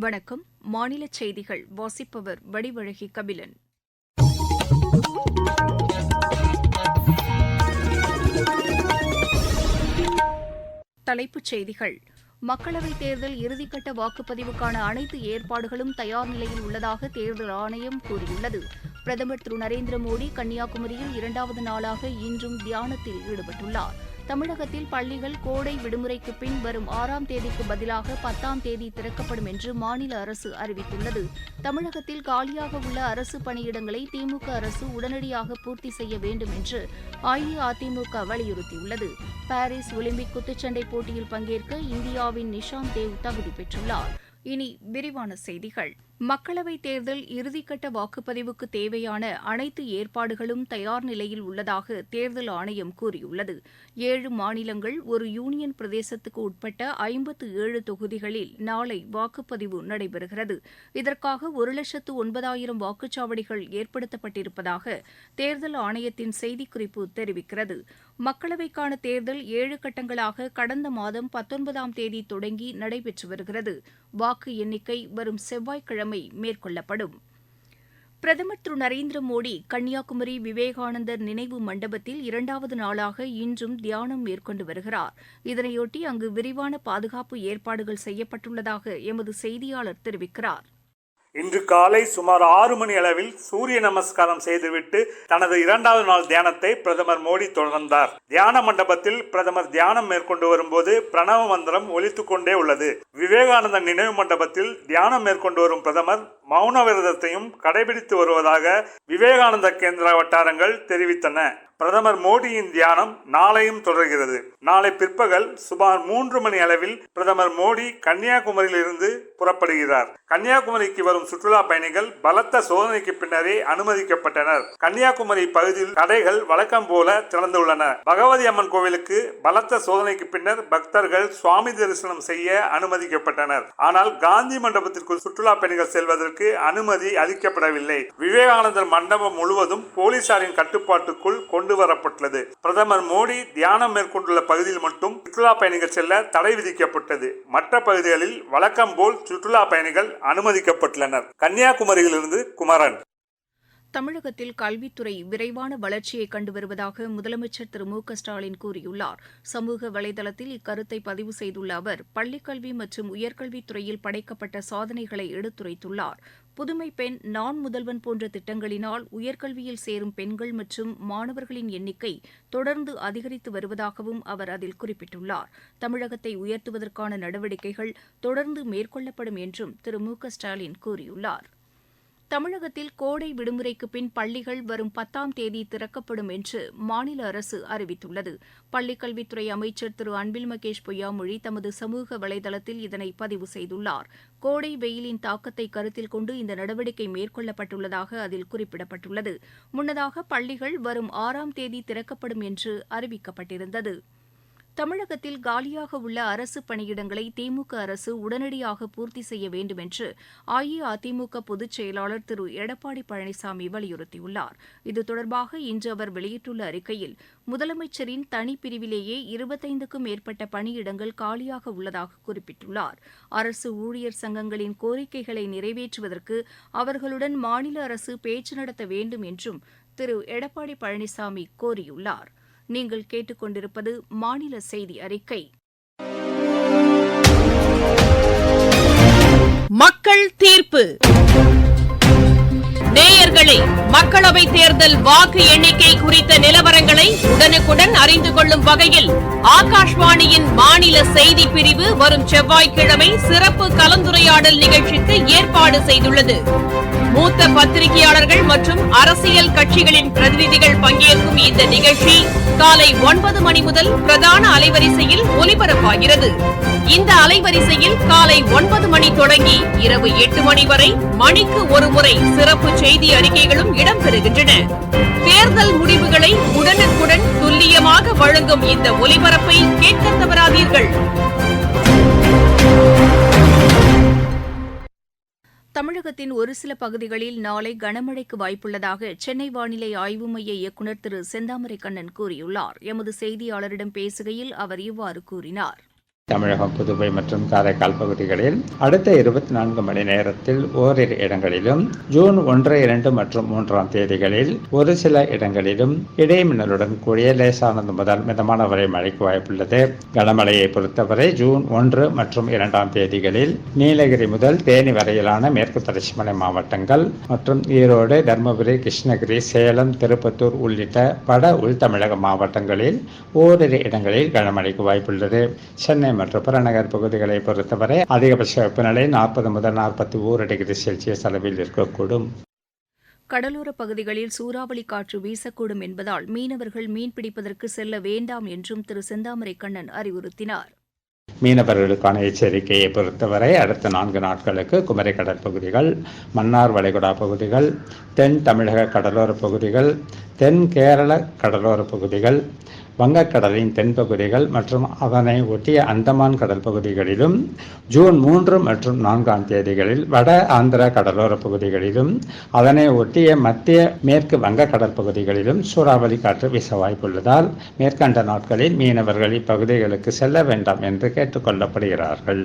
வணக்கம். மாநில செய்திகள். வாசிப்பவர் வடிவழகி கபிலன். தலைப்புச் செய்திகள். மக்களவைத் தேர்தல் இறுதிக்கட்ட வாக்குப்பதிவுக்கான அனைத்து ஏற்பாடுகளும் தயார் நிலையில் உள்ளதாக தேர்தல் ஆணையம் கூறியுள்ளது. பிரதமர் திரு. நரேந்திர மோடி கன்னியாகுமரியில் இரண்டாவது நாளாக இன்றும் தியானத்தில் ஈடுபட்டுள்ளார். தமிழகத்தில் பள்ளிகள் கோடை விடுமுறைக்கு பின் வரும் ஆறாம் தேதிக்கு பதிலாக பத்தாம் தேதி திறக்கப்படும் என்று மாநில அரசு அறிவித்துள்ளது. தமிழகத்தில் காலியாக உள்ள அரசு பணியிடங்களை திமுக அரசு உடனடியாக பூர்த்தி செய்ய வேண்டும் என்று அஇஅதிமுக வலியுறுத்தியுள்ளது. பாரிஸ் ஒலிம்பிக் குத்துச்சண்டை போட்டியில் பங்கேற்க இந்தியாவின் நிஷாந்த் தேவ் தகுதி பெற்றுள்ளார். இனி விரிவான செய்திகள். மக்களவைத் தேர்தல் இறுதிக்கட்ட வாக்குப்பதிவுக்கு தேவையான அனைத்து ஏற்பாடுகளும் தயார் நிலையில் உள்ளதாக தேர்தல் ஆணையம் கூறியுள்ளது. ஏழு மாநிலங்கள் ஒரு யூனியன் பிரதேசத்துக்கு உட்பட்ட ஐம்பத்து ஏழு தொகுதிகளில் நாளை வாக்குப்பதிவு நடைபெறுகிறது. இதற்காக ஒரு லட்சத்து ஒன்பதாயிரம் வாக்குச்சாவடிகள் ஏற்படுத்தப்பட்டிருப்பதாக தேர்தல் ஆணையத்தின் செய்திக்குறிப்பு தெரிவிக்கிறது. மக்களவைக்கான தேர்தல் ஏழு கட்டங்களாக கடந்த மாதம் பத்தொன்பதாம் தேதி தொடங்கி நடைபெற்று வருகிறது. வாக்கு எண்ணிக்கை வரும் செவ்வாய்க்கிழமை மேற்கொள்ளப்படும். பிரதமர் திரு நரேந்திர மோடி கன்னியாகுமரி விவேகானந்தர் நினைவு மண்டபத்தில் இரண்டாவது நாளாக இன்றும் தியானம் மேற்கொண்டு வருகிறார். இதனையொட்டி அங்கு விரிவான பாதுகாப்பு ஏற்பாடுகள் செய்யப்பட்டுள்ளதாக எமது செய்தியாளர் தெரிவிக்கிறார். இன்று காலை சுமார் ஆறு மணி அளவில் சூரிய நமஸ்காரம் செய்துவிட்டு தனது இரண்டாவது நாள் தியானத்தை பிரதமர் மோடி தொடர்ந்தார். தியான மண்டபத்தில் பிரதமர் தியானம் மேற்கொண்டு வரும்போது பிரணவ மந்திரம் ஒலித்துக் கொண்டே உள்ளது. விவேகானந்தன் நினைவு மண்டபத்தில் தியானம் மேற்கொண்டு வரும் பிரதமர் மௌன விரதத்தையும் கடைபிடித்து வருவதாக விவேகானந்த கேந்திர வட்டாரங்கள் தெரிவித்தன. பிரதமர் மோடியின் தியானம் நாளையும் தொடர்கிறது. நாளை பிற்பகல் சுமார் மூன்று மணி அளவில் பிரதமர் மோடி கன்னியாகுமரியிலிருந்து புறப்படுகிறார். கன்னியாகுமரிக்கு வரும் சுற்றுலா பயணிகள் பலத்த சோதனைக்கு பின்னரே அனுமதிக்கப்பட்டனர். கன்னியாகுமரி பகுதியில் கடைகள் வழக்கம் போல திறந்துள்ளன. பகவதி அம்மன் கோவிலுக்கு பலத்த சோதனைக்கு பின்னர் பக்தர்கள் சுவாமி தரிசனம் செய்ய அனுமதிக்கப்பட்டனர். ஆனால் காந்தி மண்டபத்திற்குள் சுற்றுலா பயணிகள் செல்வதற்கு அனுமதி அளிக்கப்படவில்லை. விவேகானந்தர் மண்டபம் முழுவதும் போலீசாரின் கட்டுப்பாட்டுக்குள் கொண்டு கொண்டு வரப்பட்டுள்ளது பிரதமர் மோடி தியானம் மேற்கொண்டுள்ள பகுதியில் மட்டும் சுற்றுலா பயணிகள் செல்ல தடை விதிக்கப்பட்டது. மற்ற பகுதிகளில் வழக்கம் போல் சுற்றுலா பயணிகள் அனுமதிக்கப்பட்டுள்ளனர். கன்னியாகுமரியிலிருந்து குமரன். தமிழகத்தில் கல்வித்துறை விரைவான வளர்ச்சியை கண்டு வருவதாக முதலமைச்சர் திரு மு க ஸ்டாலின் கூறியுள்ளார். சமூக வலைதளத்தில் இக்கருத்தை பதிவு செய்துள்ள அவர் பள்ளிக்கல்வி மற்றும் உயர்கல்வித்துறையில் படைக்கப்பட்ட சாதனைகளை எடுத்துரைத்துள்ளார். புதுமை பெண் நான் முதல்வன் போன்ற திட்டங்களினால் உயர்கல்வியில் சேரும் பெண்கள் மற்றும் மாணவர்களின் எண்ணிக்கை தொடர்ந்து அதிகரித்து வருவதாகவும் அவர் அதில் குறிப்பிட்டுள்ளார். தமிழகத்தை உயர்த்துவதற்கான நடவடிக்கைகள் தொடர்ந்து மேற்கொள்ளப்படும் என்றும் திரு மு க ஸ்டாலின் கூறியுள்ளார். தமிழகத்தில் கோடை விடுமுறைக்கு பின் பள்ளிகள் வரும் பத்தாம் தேதி திறக்கப்படும் என்று மாநில அரசு அறிவித்துள்ளது. பள்ளிக்கல்வித்துறை அமைச்சர் திரு அன்பில் மகேஷ் பொய்யாமொழி தமது சமூக வலைதளத்தில் இதனை பதிவு செய்துள்ளார். கோடை வெயிலின் தாக்கத்தை கருத்தில் கொண்டு இந்த நடவடிக்கை மேற்கொள்ளப்பட்டுள்ளதாக அதில் குறிப்பிடப்பட்டுள்ளது. முன்னதாக பள்ளிகள் வரும் ஆறாம் தேதி திறக்கப்படும் என்று அறிவிக்கப்பட்டிருந்தது. தமிழகத்தில் காலியாக உள்ள அரசு பணியிடங்களை திமுக அரசு உடனடியாக பூர்த்தி செய்ய வேண்டும் என்று அஇஅதிமுக பொதுச் செயலாளர் திரு. எடப்பாடி பழனிசாமி வலியுறுத்தியுள்ளார். இது தொடர்பாக இன்று அவர் வெளியிட்டுள்ள அறிக்கையில் முதலமைச்சரின் தனிப்பிரிவிலேயே இருபத்தைந்துக்கும் மேற்பட்ட பணியிடங்கள் காலியாக உள்ளதாக குறிப்பிட்டுள்ளார். அரசு ஊழியர் சங்கங்களின் கோரிக்கைகளை நிறைவேற்றுவதற்கு அவர்களுடன் மாநில அரசு பேச்சு நடத்த வேண்டும் என்றும் திரு. எடப்பாடி பழனிசாமி கோரியுள்ளார். நீங்கள் கேட்டுக்கொண்டிருப்பது மாநில செய்தி அறிக்கை. மக்கள் தீர்ப்பு. நேயர்களே மக்களவை தேர்தல் வாக்கு எண்ணிக்கை குறித்த நிலவரங்களை உடனுக்குடன் அறிந்து கொள்ளும் வகையில் ஆகாஷ்வாணியின் மாநில செய்தி பிரிவு வரும் செவ்வாய்க்கிழமை சிறப்பு கலந்துரையாடல் நிகழ்ச்சிக்கு ஏற்பாடு செய்துள்ளது. மூத்த பத்திரிகையாளர்கள் மற்றும் அரசியல் கட்சிகளின் பிரதிநிதிகள் பங்கேற்கும் இந்த நிகழ்ச்சி காலை ஒன்பது மணி முதல் பிரதான அலைவரிசையில் ஒலிபரப்பாகிறது. இந்த அலைவரிசையில் காலை ஒன்பது மணி தொடங்கி இரவு எட்டு மணி வரை மணிக்கு ஒருமுறை சிறப்பு செய்தி அறிக்கைகளும் இடம்பெறுகின்றன. தேர்தல் முடிவுகளை உடனுக்குடன் துல்லியமாக வழங்கும் இந்த ஒலிபரப்பை கேட்க தவறாதீர்கள். தமிழகத்தின் ஒரு சில பகுதிகளில் நாளை கனமழைக்கு வாய்ப்புள்ளதாக சென்னை வானிலை ஆய்வு மைய இயக்குநர் திரு செந்தாமரை கண்ணன் கூறியுள்ளார். எமது செய்தியாளரிடம் பேசுகையில் அவர் இவ்வாறு கூறினார். தமிழகம் புதுவை மற்றும் காரைக்கால் பகுதிகளில் அடுத்த இருபத்தி நான்கு மணி நேரத்தில் ஓரிரு இடங்களிலும் ஜூன் ஒன்று இரண்டு மற்றும் மூன்றாம் தேதிகளில் ஒரு சில இடங்களிலும் இடைமின்னலுடன் கூடிய லேசானது முதல் மிதமான வரை மழைக்கு வாய்ப்புள்ளது. கனமழையை பொறுத்தவரை ஜூன் ஒன்று மற்றும் இரண்டாம் தேதிகளில் நீலகிரி முதல் தேனி வரையிலான மேற்கு தொடர்ச்சி மலை மாவட்டங்கள் மற்றும் ஈரோடு தருமபுரி கிருஷ்ணகிரி சேலம் திருப்பத்தூர் உள்ளிட்ட வட உள் தமிழக மாவட்டங்களில் ஓரிரு இடங்களில் கனமழைக்கு வாய்ப்புள்ளது. சென்னை மற்றும் புறநகர் பகுதிகளை பொறுத்தவரை அதிகபட்ச வெப்பநிலை நாற்பது முதல் நாற்பத்தி ஓரு டிகிரி செல்சியஸ் அளவில் இருக்கக்கூடும். கடலோரப் பகுதிகளில் சூறாவளி காற்று வீசக்கூடும் என்பதால் மீனவர்கள் மீன்பிடிப்பதற்கு செல்ல வேண்டாம் என்றும் திரு செந்தாமரை கண்ணன் அறிவுறுத்தினார். மீனவர்களுக்கான எச்சரிக்கையை பொறுத்தவரை அடுத்த நான்கு நாட்களுக்கு குமரி கடல் பகுதிகள் மன்னார் வளைகுடா பகுதிகள் தென் தமிழக கடலோர பகுதிகள் தென் கேரள கடலோர பகுதிகள் வங்கக்கடலின் தென்பகுதிகள் மற்றும் அதனை ஒட்டிய அந்தமான் கடல் பகுதிகளிலும் ஜூன் மூன்று மற்றும் நான்காம் தேதிகளில் வட ஆந்திர கடலோர பகுதிகளிலும் அதனை ஒட்டிய மத்திய மேற்கு வங்கக்கடல் பகுதிகளிலும் சூறாவளி காற்று வீச வாய்ப்புள்ளதால் மேற்கண்ட நாட்களில் மீனவர்கள் இப்பகுதிகளுக்கு செல்ல வேண்டாம் என்று கேட்டுக்கொள்ளப்படுகிறார்கள்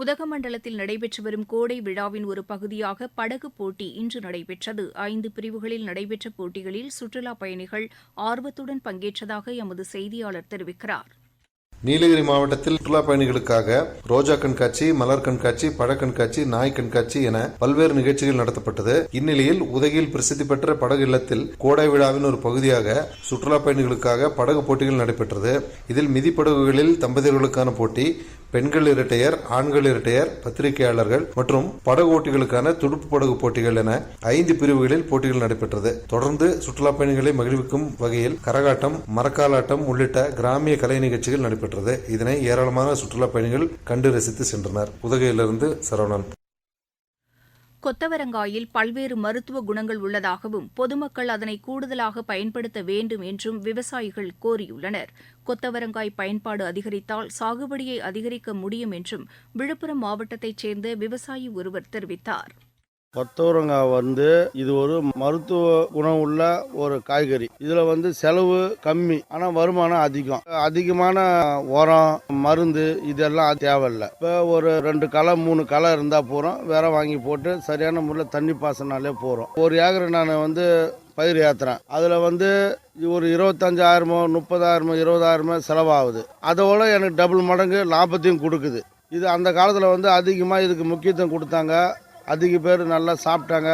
உதகமண்டலத்தில் நடைபெற்று வரும் கோடை விழாவின் ஒரு பகுதியாக படகு போட்டி இன்று நடைபெற்றது. ஐந்து பிரிவுகளில் நடைபெற்ற போட்டிகளில் சுற்றுலாப் பயணிகள் ஆர்வத்துடன் பங்கேற்றதாக எமது செய்தியாளர் தெரிவிக்கிறார். நீலகிரி மாவட்டத்தில் சுற்றுலா பயணிகளுக்காக ரோஜா கண்காட்சி மலர் கண்காட்சி பழ கண்காட்சி நாய் கண்காட்சி என பல்வேறு நிகழ்ச்சிகள் நடத்தப்பட்டது. இந்நிலையில் உதகையில் பிரசித்தி பெற்ற படகு இல்லத்தில் கோடை விழாவின் ஒரு பகுதியாக சுற்றுலா பயணிகளுக்காக படகு போட்டிகள் நடைபெற்றது. இதில் மிதிப்படகுகளில் தம்பதியர்களுக்கான போட்டி பெண்கள் இரட்டையர் ஆண்கள் இரட்டையர் பத்திரிகையாளர்கள் மற்றும் படகு ஓட்டிகளுக்கான துடுப்பு படகு போட்டிகள் என ஐந்து பிரிவுகளில் போட்டிகள் நடைபெற்றது. தொடர்ந்து சுற்றுலா பயணிகளை மகிழ்விக்கும் வகையில் கரகாட்டம் மரக்காலாட்டம் உள்ளிட்ட கிராமிய கலை நிகழ்ச்சிகள் நடைபெற்றது. இதனை ஏராளமான சுற்றுலா பயணிகள் கண்டு ரசித்து சென்றனர். உதகையிலிருந்து சரவணன். கொத்தவரங்காயில் பல்வேறு மருத்துவ குணங்கள் உள்ளதாகவும் பொதுமக்கள் அதனை கூடுதலாக பயன்படுத்த வேண்டும் என்றும் விவசாயிகள் கோரியுள்ளனர். கொத்தவரங்காய் பயன்பாடு அதிகரித்தால் சாகுபடியை அதிகரிக்க முடியும் என்றும் விழுப்புரம் மாவட்டத்தைச் சேர்ந்த விவசாயி ஒருவர் தெரிவித்தார். கொத்தவரங்காய் வந்து இது ஒரு மருத்துவ குணம் உள்ள ஒரு காய்கறி. இதுல வந்து செலவு கம்மி. ஆனா வருமானம் அதிகம். அதிகமான உரம் மருந்து இதெல்லாம் தேவையில்லை. இப்போ ஒரு ரெண்டு களை மூணு களை இருந்தா போறோம். வேற வாங்கி போட்டு சரியான முறையில் தண்ணி பாசனாலே போறோம். ஒரு ஏக்கரை நான் வந்து பயிர் ஏத்துறேன். அதில் வந்து ஒரு இருபத்தஞ்சாயிரமோ முப்பதாயிரமோ இருபதாயிரமோ செலவாகுது. அதோட எனக்கு டபுள் மடங்கு லாபத்தையும் கொடுக்குது. இது அந்த காலத்தில் வந்து அதிகமாக இதுக்கு முக்கியத்துவம் கொடுத்தாங்க. அதிக பேர் நல்லா சாப்பிட்டாங்க.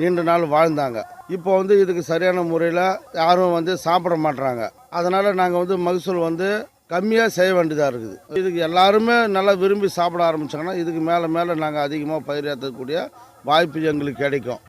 நீண்ட நாள் வாழ்ந்தாங்க. இப்போ வந்து இதுக்கு சரியான முறையில் யாரும் வந்து சாப்பிட மாட்டுறாங்க அதனால் நாங்கள் வந்து மகசூல் வந்து கம்மியாக செய்ய வேண்டியதாக இருக்குது. இதுக்கு எல்லாருமே நல்லா விரும்பி சாப்பிட ஆரம்பித்தாங்கன்னா இதுக்கு மேலே மேலே நாங்கள் அதிகமாக பயிர் ஏற்றக்கூடிய வாய்ப்பு எங்களுக்கு கிடைக்கும்.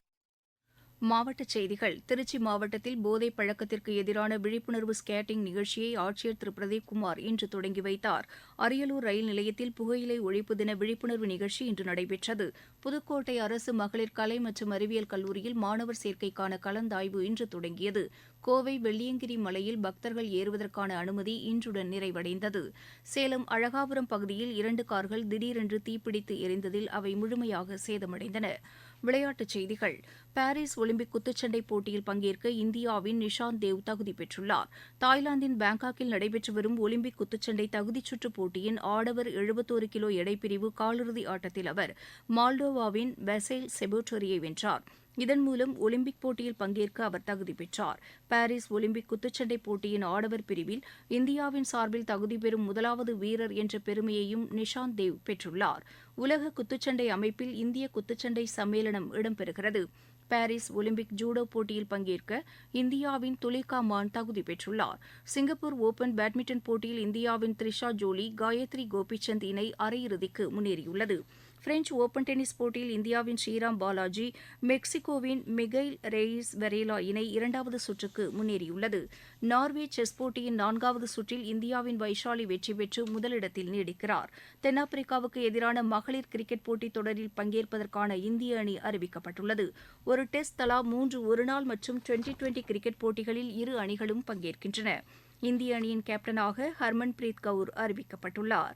மாவட்டச் செய்திகள். திருச்சி மாவட்டத்தில் போதைப் பழக்கத்திற்கு எதிரான விழிப்புணர்வு ஸ்கேட்டிங் நிகழ்ச்சியை ஆட்சியர் திரு. பிரதீப்குமார் இன்று தொடங்கி வைத்தார். அரியலூர் ரயில் நிலையத்தில் புகையிலை ஒழிப்பு தின விழிப்புணர்வு நிகழ்ச்சி இன்று நடைபெற்றது. புதுக்கோட்டை அரசு மகளிர் கலை மற்றும் அறிவியல் கல்லூரியில் மாணவர் சேர்க்கைக்கான கலந்தாய்வு இன்று தொடங்கியது. கோவை வெள்ளியங்கிரி மலையில் பக்தர்கள் ஏறுவதற்கான அனுமதி இன்றுடன் நிறைவடைந்தது. சேலம் அழகாபுரம் பகுதியில் இரண்டு கார்கள் திடீரென்று தீப்பிடித்து எரிந்ததில் அவை முழுமையாக சேதமடைந்தன. விளையாட்டுச் செய்திகள். பாரிஸ் ஒலிம்பிக் குத்துச்சண்டை போட்டியில் பங்கேற்க இந்தியாவின் நிஷாந்த் தேவ் தகுதி பெற்றுள்ளார். தாய்லாந்தின் பாங்காக்கில் நடைபெற்று வரும் ஒலிம்பிக் குத்துச்சண்டை தகுதிச் சுற்றுப் போட்டியின் ஆடவர் எழுபத்தோரு கிலோ எடைப்பிரிவு காலிறுதி ஆட்டத்தில் அவர் மால்டோவாவின் பெசைல் செபோட்டோரியை வென்றார். இதன் மூலம் ஒலிம்பிக் போட்டியில் பங்கேற்க அவர் தகுதி பெற்றார். பாரிஸ் ஒலிம்பிக் குத்துச்சண்டை போட்டியின் ஆடவர் பிரிவில் இந்தியாவின் சார்பில் தகுதி பெறும் முதலாவது வீரர் என்ற பெருமையையும் நிஷாந்த் தேவ் பெற்றுள்ளார். உலக குத்துச்சண்டை அமைப்பில் இந்திய குத்துச்சண்டை சம்மேளனம் இடம்பெறுகிறது. பாரிஸ் ஒலிம்பிக் ஜூடோ போட்டியில் பங்கேற்க இந்தியாவின் துலிகா மான் தகுதி பெற்றுள்ளார். சிங்கப்பூர் ஓபன் பேட்மிண்டன் போட்டியில் இந்தியாவின் த்ரிஷா ஜோலி காயத்ரி கோபிச்சந்த் இணை அரையிறுதிக்கு முன்னேறியுள்ளது. பிரெஞ்ச் ஒபன் டென்னிஸ் போட்டியில் இந்தியாவின் ஸ்ரீராம் பாலாஜி மெக்சிகோவின் மிகைல் ரெயிஸ் வெரேலா இணை இரண்டாவது சுற்றுக்கு முன்னேறியுள்ளது. நார்வே செஸ் போட்டியின் நான்காவது சுற்றில் இந்தியாவின் வைஷாலி வெற்றி பெற்று முதலிடத்தில் நீடிக்கிறார். தென்னாப்பிரிக்காவுக்கு எதிரான மகளிர் கிரிக்கெட் போட்டித் தொடரில் பங்கேற்பதற்கான இந்திய அணி அறிவிக்கப்பட்டுள்ளது. ஒரு டெஸ்ட் தலா மூன்று ஒருநாள் மற்றும் டுவெண்டி டுவெண்டி கிரிக்கெட் போட்டிகளில் இரு அணிகளும் பங்கேற்கின்றன. இந்திய அணியின் கேப்டனாக ஹர்மன்பிரீத் கவுர் அறிவிக்கப்பட்டுள்ளார்.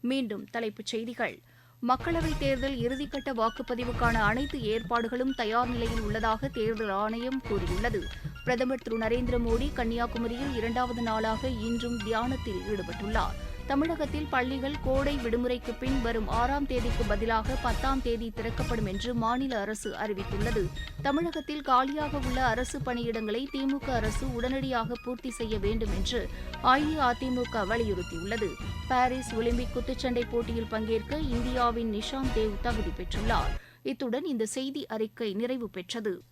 மீண்டும் தலைப்புச் செய்திகள். மக்களவைத் தேர்தல் இறுதிக்கட்ட வாக்குப்பதிவுக்கான அனைத்து ஏற்பாடுகளும் தயார் நிலையில் உள்ளதாக தேர்தல் ஆணையம் கூறியுள்ளது. பிரதமர் திரு. நரேந்திர மோடி கன்னியாகுமரியில் இரண்டாவது நாளாக இன்றும் தியானத்தில் ஈடுபட்டுள்ளார். தமிழகத்தில் பள்ளிகள் கோடை விடுமுறைக்கு பின் வரும் ஆறாம் தேதிக்கு பதிலாக பத்தாம் தேதி திறக்கப்படும் என்று மாநில அரசு அறிவித்துள்ளது. தமிழகத்தில் காலியாக உள்ள அரசு பணியிடங்களை திமுக அரசு உடனடியாக பூர்த்தி செய்ய வேண்டும் என்று அஇஅதிமுக வலியுறுத்தியுள்ளது. பாரிஸ் ஒலிம்பிக் குத்துச்சண்டை போட்டியில் பங்கேற்க இந்தியாவின் நிஷாந்த் தேவ் தகுதி பெற்றுள்ளார். இத்துடன் இந்த செய்தி அறிக்கை நிறைவு பெற்றது.